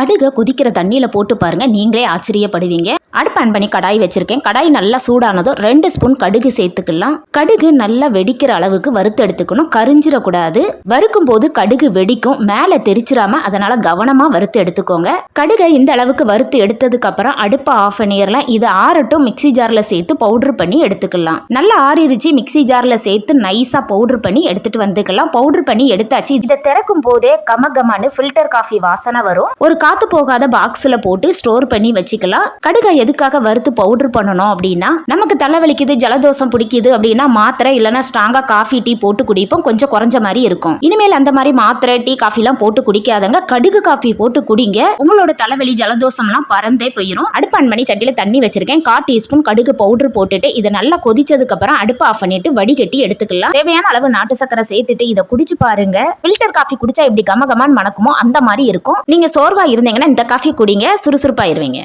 கடுகை கொதிக்கிற தண்ணியில் போட்டு பாருங்க. நீங்களே ஆச்சரியப்படுவீங்க. அடுப்பு ஆன் பண்ணி கடாய் வச்சிருக்கேன். கடாய் நல்லா சூடானதும் ரெண்டு ஸ்பூன் கடுகு சேர்த்துக்கலாம். கடுகு நல்லா வெடிக்கிற அளவுக்கு வறுத்து எடுத்துக்கணும். கரிஞ்சிடக்கூடாது. வறுக்கும் போது கடுகு வெடிக்கும். மேலே தெரிச்சிராம அதனால கவனமா வறுத்து எடுத்துக்கோங்க. கடுகை இந்த அளவுக்கு வறுத்து எடுத்ததுக்கு அப்புறம் அடுப்பை ஆஃப் பண்ணிடலாம். இது ஆறட்டும். மிக்ஸி ஜார்ல சேர்த்து பவுடர் பண்ணி எடுத்துக்கலாம். நல்லா ஆறிருச்சு. மிக்ஸி ஜார்ல சேர்த்து நைஸா பவுடர் பண்ணி எடுத்துட்டு வந்துக்கலாம். பவுடர் பண்ணி எடுத்தாச்சு. இதை திறக்கும் போதே கம கமான்னு ஃபில்டர் காஃபி வாசனை வரும். ஒரு காத்து போகாத பாக்ஸ்ல போட்டு ஸ்டோர் பண்ணி வச்சுக்கலாம். கடுகை எதுக்காக வறுத்து பவுடர் பண்ணணும் அப்படின்னா நமக்கு தலைவலிக்குது ஜலதோஷம் பிடிக்குது அப்படின்னா மாத்திரை இல்லைன்னா ஸ்ட்ராங்கா காஃபி டீ போட்டு குடிப்போம். கொஞ்சம் குறைஞ்ச மாதிரி இருக்கும். இனிமேல் அந்த மாதிரி மாத்திரை டீ காஃபிலாம் போட்டு குடிக்காதங்க. கடுகு காஃபி போட்டு குடிங்க. உங்களோட தலைவலி ஜலதோஷம்லாம் பறந்தே போயிடும் அடுப்பு ஆன் பண்ணி சட்டியில தண்ணி வச்சிருக்கேன். கால் டீஸ்பூன் கடுகு பவுடர் போட்டுட்டு இதை நல்லா கொதிச்சதுக்கு அப்புறம் அடுப்பு ஆஃப் பண்ணிட்டு வடிகட்டி எடுத்துக்கலாம். தேவையான அளவு நாட்டு சக்கரை சேர்த்துட்டு இதை குடிச்சு பாருங்க. ஃபில்டர் காஃபி குடிச்சா எப்படி கம கமான்னு மணக்குமோ அந்த மாதிரி இருக்கும். நீங்க சோர்வா இருந்தீங்கன்னா இந்த காஃபி குடிங்க சுறுசுறுப்பாயிருவீங்க.